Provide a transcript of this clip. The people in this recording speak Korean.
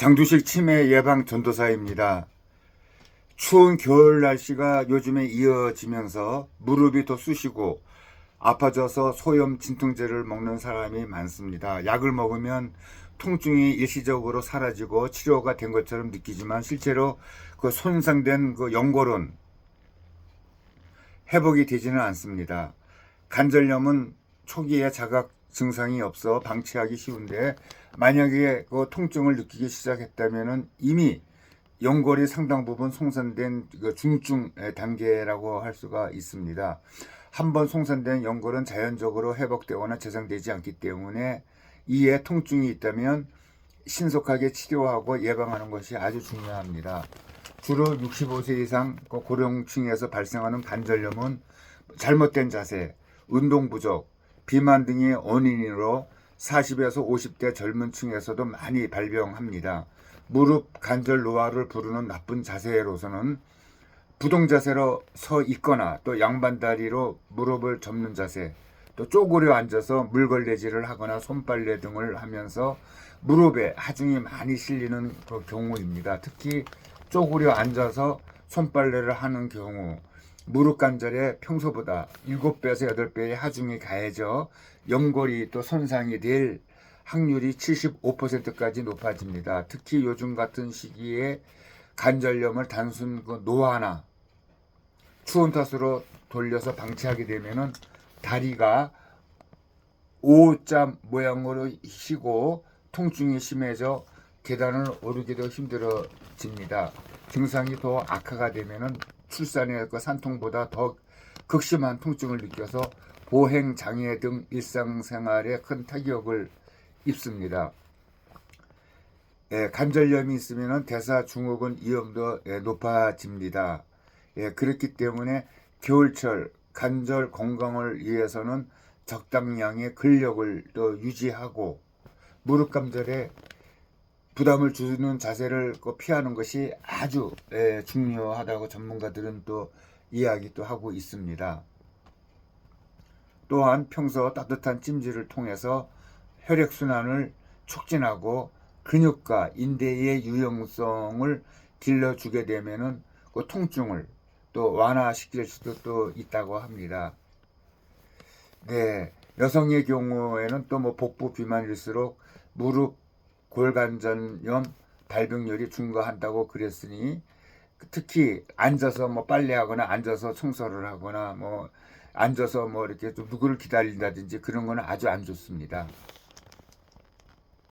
장두식 치매 예방 전도사입니다. 추운 겨울 날씨가 요즘에 이어지면서 무릎이 더 쑤시고 아파져서 소염 진통제를 먹는 사람이 많습니다. 약을 먹으면 통증이 일시적으로 사라지고 치료가 된 것처럼 느끼지만 실제로 그 손상된 그 연골은 회복이 되지는 않습니다. 관절염은 초기에 자각 증상이 없어 방치하기 쉬운데 만약에 그 통증을 느끼기 시작했다면은 이미 연골이 상당 부분 송산된 그 중증 단계라고 할 수가 있습니다. 한번 송산된 연골은 자연적으로 회복되거나 재생되지 않기 때문에 이에 통증이 있다면 신속하게 치료하고 예방하는 것이 아주 중요합니다. 주로 65세 이상 그 고령층에서 발생하는 관절염은 잘못된 자세, 운동 부족, 비만 등이 원인으로 40에서 50대 젊은 층에서도 많이 발병합니다. 무릎 관절 노화를 부르는 나쁜 자세로서는 부동 자세로 서 있거나 또 양반다리로 무릎을 접는 자세, 또 쪼그려 앉아서 물걸레질을 하거나 손빨래 등을 하면서 무릎에 하중이 많이 실리는 그 경우입니다. 특히 쪼그려 앉아서 손빨래를 하는 경우 무릎 관절에 평소보다 7배에서 8배의 하중이 가해져 연골이 또 손상이 될 확률이 75%까지 높아집니다. 특히 요즘 같은 시기에 관절염을 단순 그 노화나 추운 탓으로 돌려서 방치하게 되면은 다리가 O자 모양으로 쉬고 통증이 심해져 계단을 오르기도 힘들어집니다. 증상이 더 악화가 되면은 출산의 그 산통보다 더 극심한 통증을 느껴서 보행 장애 등 일상생활에 큰 타격을 입습니다. 예, 관절염이 있으면 대사 증후군 위험도 예, 높아집니다. 예, 그렇기 때문에 겨울철 관절 건강을 위해서는 적당량의 근력을 또 유지하고 무릎 관절에 부담을 주는 자세를 꼭 피하는 것이 아주 예, 중요하다고 전문가들은 또 이야기 또 하고 있습니다. 또한 평소 따뜻한 찜질을 통해서 혈액순환을 촉진하고 근육과 인대의 유용성을 길러주게 되면은 그 통증을 또 완화시킬 수도 또 있다고 합니다. 네, 여성의 경우에는 또 뭐 복부 비만일수록 무릎 골관절염 발병률이 증가한다고 그랬으니 특히 앉아서 뭐 빨래하거나 앉아서 청소를 하거나 뭐 앉아서 뭐 이렇게 좀 누구를 기다린다든지 그런 거는 아주 안 좋습니다.